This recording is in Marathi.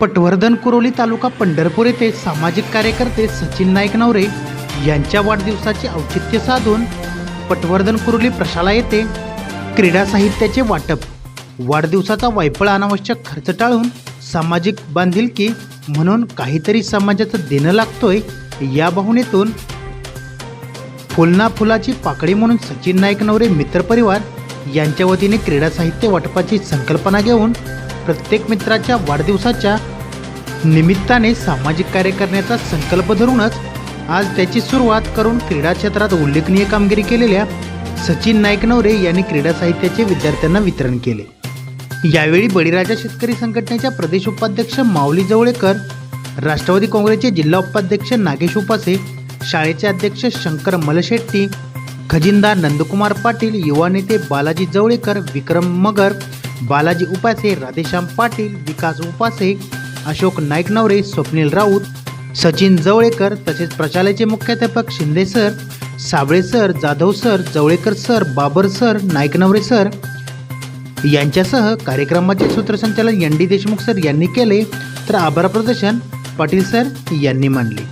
पटवर्धन कुरोली तालुका पंढरपूर येथे सामाजिक कार्यकर्ते सचिन नाईक नवरे यांच्या वाढदिवसाचे औचित्य साधून पटवर्धन कुरोली प्रशाला येथे क्रीडा साहित्याचे वाटप. वाढदिवसाचा वायफळ अनावश्यक खर्च टाळून सामाजिक बांधिलकी म्हणून काहीतरी समाजाचं देणं लागतोय या भावनेतून फुलना फुलाची पाकळी म्हणून सचिन नाईक नवरे मित्रपरिवार यांच्या वतीने क्रीडा साहित्य वाटपाची संकल्पना घेऊन प्रत्येक मित्राच्या वाढदिवसाच्या निमित्ताने सामाजिक कार्य करण्याचा संकल्प धरूनच आज त्याची सुरुवात करून क्रीडा क्षेत्रात उल्लेखनीय कामगिरी केलेल्या सचिन नाईक नवरे यांनी क्रीडा साहित्याचे विद्यार्थ्यांना वितरण केले. यावेळी बळीराजा शेतकरी संघटनेच्या प्रदेश उपाध्यक्ष माऊली जवळेकर राष्ट्रवादी काँग्रेसचे जिल्हा उपाध्यक्ष नागेश उपासे शाळेचे अध्यक्ष शंकर मलशेट्टी खजिनदार नंदकुमार पाटील युवा नेते बालाजी जवळेकर विक्रम मगर बालाजी उपासे राधेश्याम पाटील विकास उपासे अशोक नाईकनवरे स्वप्नील राऊत सचिन जवळेकर तसेच प्रचालयाचे मुख्याध्यापक Shinde sir Sable sir Jadhav sir Jawalekar sir Babar sir Naiknaware sir यांच्यासह कार्यक्रमाचे सूत्रसंचालन एन डी देशमुख सर यांनी केले. तर आभार प्रदर्शन पाटील सर यांनी मांडले.